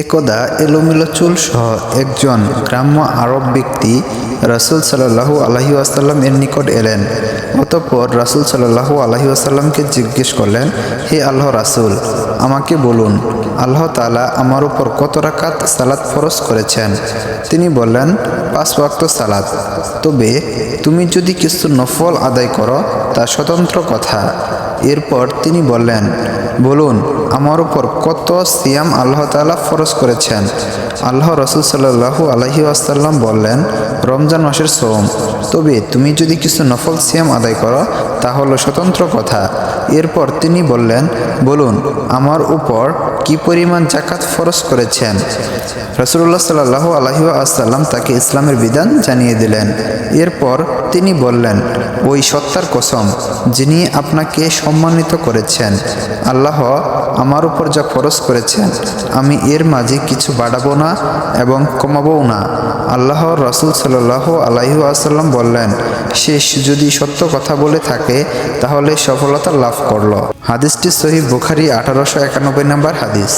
একদা এলোমেলো চুল সহ একজন গ্রাম্য আরব ব্যক্তি রাসুল সাল্লাহু আলহি আসাল্লাম এর নিকট এলেন। অতঃপর রাসুল সাল্লাহু আলহি আসাল্লামকে জিজ্ঞেস করলেন, হে আল্লাহ রাসুল, আমাকে বলুন, আল্লাহ তালা আমার উপর কত রাকাত সালাত ফরজ করেছেন? তিনি বললেন, পাঁচ ওয়াক্ত সালাত। তবে তুমি যদি কিছু নফল আদায় করো, তা স্বতন্ত্র কথা। এরপর তিনি বললেন, বলুন আমার উপর কত সিয়াম আল্লাহ তাআলা ফরজ করেছেন? আল্লাহ রসুল সাল্লাহু আলহি আসাল্লাম বললেন, রমজান মাসের সোম তবে তুমি যদি কিছু নফল সিয়াম আদায় করো, তা হলো স্বতন্ত্র কথা। এরপর তিনি বললেন, বলুন, আমার উপর কি পরিমাণ জাকাত ফরজ করেছেন? রসুল্লাহ সাল্লাহ আলহি আসাল্লাম তাকে ইসলামের বিধান জানিয়ে দিলেন। এরপর তিনি বললেন, ওই সত্তার কসম, যিনি আপনাকে সম্মানিত করেছেন, আল্লাহ আমার উপর যা খরচ করেছেন, আমি এর মাঝে কিছু বাড়াবো না এবং কমাবও না। আল্লাহ রসুল সাল্লাহ আলাইহু আসাল্লাম বললেন, শেষ যদি সত্য কথা বলে থাকে, তাহলে সফলতা লাভ করল। হাদিসটি সহি বুখারি আঠারোশো একানব্বই নম্বর হাদিস।